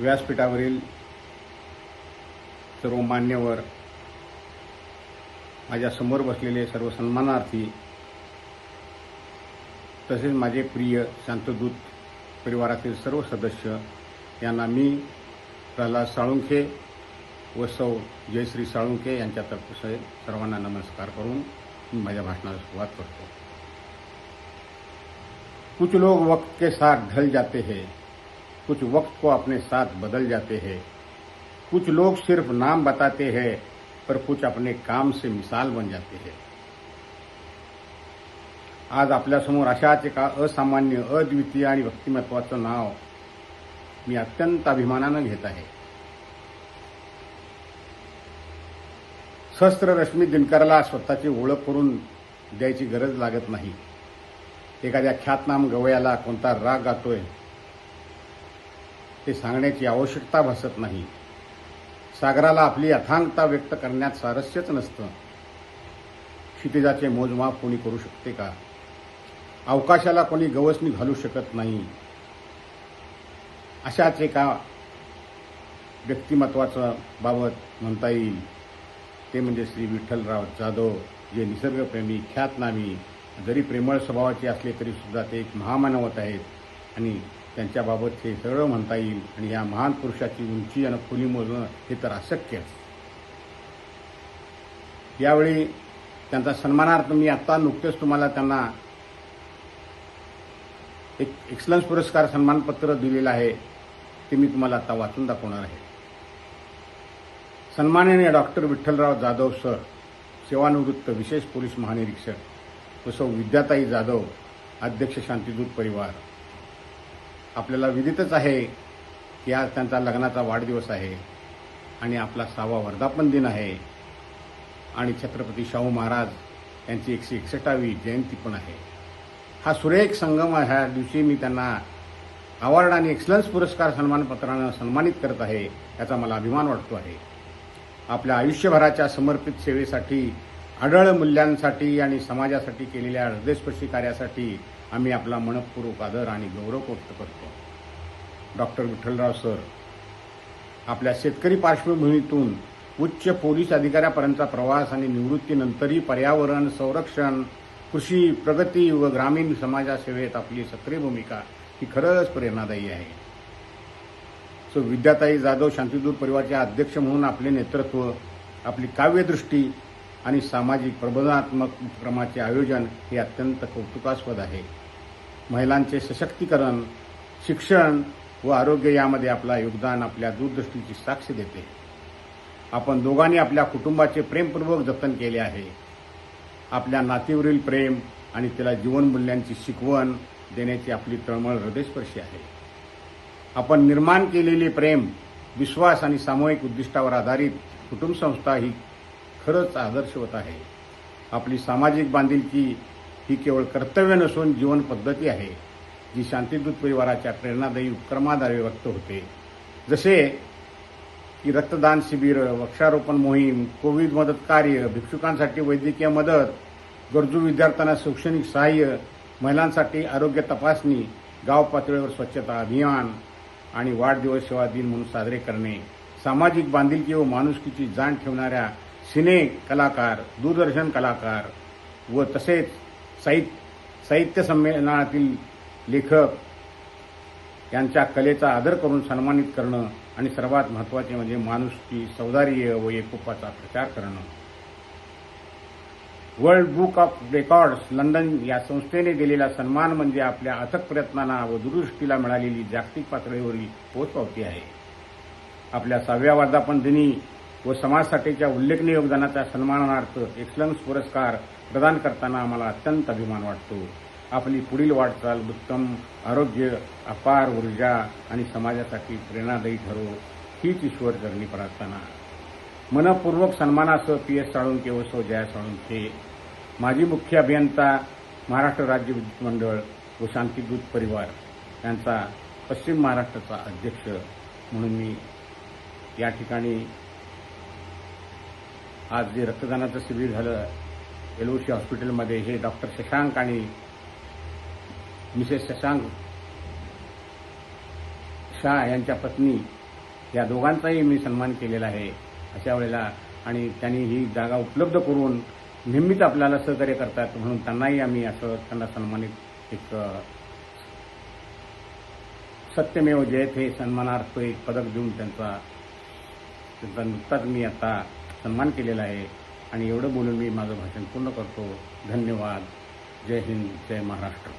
व्यासपीठावरील सर्व मान्यवर माझ्यासमोर बसलेले सर्व सन्मानार्थी तसेच माझे प्रिय शांतदूत परिवारातील सर्व सदस्य यांना मी प्रल्हाद साळुंखे व सौ जयश्री साळुंखे यांच्यातर्फे सर्वांना नमस्कार करून मी माझ्या भाषणाला सुरुवात करतो. कुछ लोग वक्त के साथ ढल जाते हैं। कुछ वक्त को अपने साथ बदल जाते हैं। कुछ लोग सिर्फ नाम बताते हैं पर कुछ अपने काम से मिसाल बन जाते हैं। आज आपल्यासमोर अशाच एका असामान्य अद्वितीय आणि व्यक्तिमत्वाचं नाव मी अत्यंत अभिमानानं घेत आहे. सहस्त्र रश्मी दिनकरला स्वतःची ओळख करून द्यायची गरज लागत नाही. एखाद्या ख्यातनाम गवयाला कोणता राग गातोय ते सांगण्याची आवश्यकता भासत नाही. सागराला आपली अथांगता व्यक्त करण्यात सारस्यच नसतं. क्षितिजाचे मोजमाप कोणी करू शकते का? अवकाशाला कोणी गवसणी घालू शकत नाही. अशाच एका व्यक्तिमत्वाचं बाबत म्हणता येईल. ते म्हणजे श्री विठ्ठलराव जाधव जे निसर्गप्रेमी ख्यातनामी जरी प्रेमळ स्वभावाचे असले तरी सुद्धा ते एक महामानवत आहेत आणि त्यांच्याबाबत हे सरळ म्हणता येईल आणि या महान पुरुषाची उंची आणि खोली मोजणं हे तर अशक्य यावेळी त्यांचा सन्मानार्थ मी आत्ता नुकतेच तुम्हाला त्यांना एक एक्सलन्स पुरस्कार सन्मानपत्र दिलेलं आहे ते मी तुम्हाला आता वाचून दाखवणार आहे. सन्माननीय डॉक्टर विठ्ठलराव जाधव सर सेवानिवृत्त विशेष पोलीस महानिरीक्षक व सौ विद्याताई जाधव अध्यक्ष शांतिदूत परिवार आपल्याला विदितच आहे की आज त्यांचा लग्नाचा वाढदिवस आहे आणि आपला सहावा वर्धापन दिन आहे. आणि छत्रपती शाहू महाराज यांची एकशे एकसष्टावी जयंती पण आहे. हा सुरेख संगम ह्या दिवशी मी त्यांना अवॉर्ड आणि एक्सलन्स पुरस्कार सन्मानपत्रानं सन्मानित करत आहे याचा मला अभिमान वाटतो आहे. आपल्या आयुष्यभराच्या समर्पित सेवेसाठी आढळ मूल्यांसाठी आणि समाजासाठी केलेल्या हृदयस्पर्शी कार्यासाठी आम्ही आपला मनपूर्वक आदर आणि गौरव व्यक्त करतो. डॉक्टर विठ्ठलराव सर आपल्या शेतकरी पार्श्वभूमीतून उच्च पोलीस अधिकाऱ्यापर्यंतचा प्रवास आणि निवृत्तीनंतरही पर्यावरण संरक्षण कृषी प्रगती व ग्रामीण समाजासेवेत आपली सक्रिय भूमिका ही खरंच प्रेरणादायी आहे. सो विद्याताई जाधव शांतीदूर परिवारचे अध्यक्ष म्हणून आपले नेतृत्व आपली काव्यदृष्टी आणि सामाजिक प्रबोधनात्मक उपक्रमाचे आयोजन हे अत्यंत कौतुकास्पद आहे. महिलांचे सशक्तीकरण शिक्षण व आरोग्य यामध्ये आपला योगदान आपल्या दूरदृष्टीची साक्ष देते. आपण दोघांनी आपल्या कुटुंबाचे प्रेमपूर्वक जतन केले आहे. आपल्या नातीवरील प्रेम आणि त्याला जीवनमूल्यांची शिकवण देण्याची आपली तळमळ हृदयस्पर्शी आहे. आपण निर्माण केलेले प्रेम विश्वास आणि सामूहिक उद्दिष्टावर आधारित कुटुंब संस्था ही खरंच आदर्शवत आहे. आपली सामाजिक बांधिलकी ही केवळ कर्तव्य नसून जीवन पद्धती आहे जी शांतीदूत परिवाराच्या प्रेरणादायी उपक्रमाद्वारे व्यक्त होते. जसे की रक्तदान शिबिर वृक्षारोपण मोहीम कोविड मदत कार्य भिक्षुकांसाठी वैद्यकीय मदत गरजू विद्यार्थ्यांना शैक्षणिक सहाय्य महिलांसाठी आरोग्य तपासणी गाव पातळीवर स्वच्छता अभियान आणि वाढदिवस सेवा दिन म्हणून साजरे करणे. सामाजिक बांधिलकी व माणुसकीची जाण ठेवणाऱ्या सिने कलाकार दूरदर्शन कलाकार व तसेच साहित्य साहित्य संमेलनातील लेखक यांच्या कलेचा आदर करून सन्मानित करणं आणि सर्वात महत्त्वाचे म्हणजे माणुसकी सौदार्य व एकोपाचा प्रचार करणं. World book of records London या संस्थेने दिलेला सन्मान म्हणजे आपल्या अथक प्रयत्नांना व दूरदृष्टीला मिळालेली जागतिक पातळीवरील पोचपावती आहे. आपल्या सहाव्या वर्धापन दिनी व समाजसाठीच्या उल्लेखनीय योगदानाच्या सन्मानार्थ एक्सलन्स पुरस्कार प्रदान करताना आम्हाला अत्यंत अभिमान वाटतो. आपली पुढील वाटचाल उत्तम आरोग्य अपार ऊर्जा आणि समाजासाठी प्रेरणादायी ठरो हीच ईश्वर चरणी प्रार्थना. मनपूर्वक सन्मानासह पी एस साळुंके व सौ जया साळुंके माजी मुख्य अभियंता महाराष्ट्र राज्य विद्युत मंडळ व शांतीदूत परिवार. यांचा पश्चिम महाराष्ट्राचा अध्यक्ष म्हणून मी या ठिकाणी आज जे रक्तदानाचं शिबिर झालं एलओसी हॉस्पिटलमध्ये हे डॉक्टर शशांक आणि मिसेस शशांक शाह यांच्या पत्नी या दोघांचाही मी सन्मान केलेला आहे अशा वेळेला. आणि त्यांनी ही जागा उपलब्ध करून नेहमीच आपल्याला सहकार्य करतात म्हणून त्यांनाही आम्ही असं त्यांना सन्मानित एक सत्यमेव जयत हे सन्मानार्थ एक पदक देऊन त्यांचा त्यांचा नुकताच मी आता सन्मान केलेला आहे. आणि एवढं बोलून मी माझं भाषण पूर्ण करतो. धन्यवाद. जय हिंद. जय महाराष्ट्र.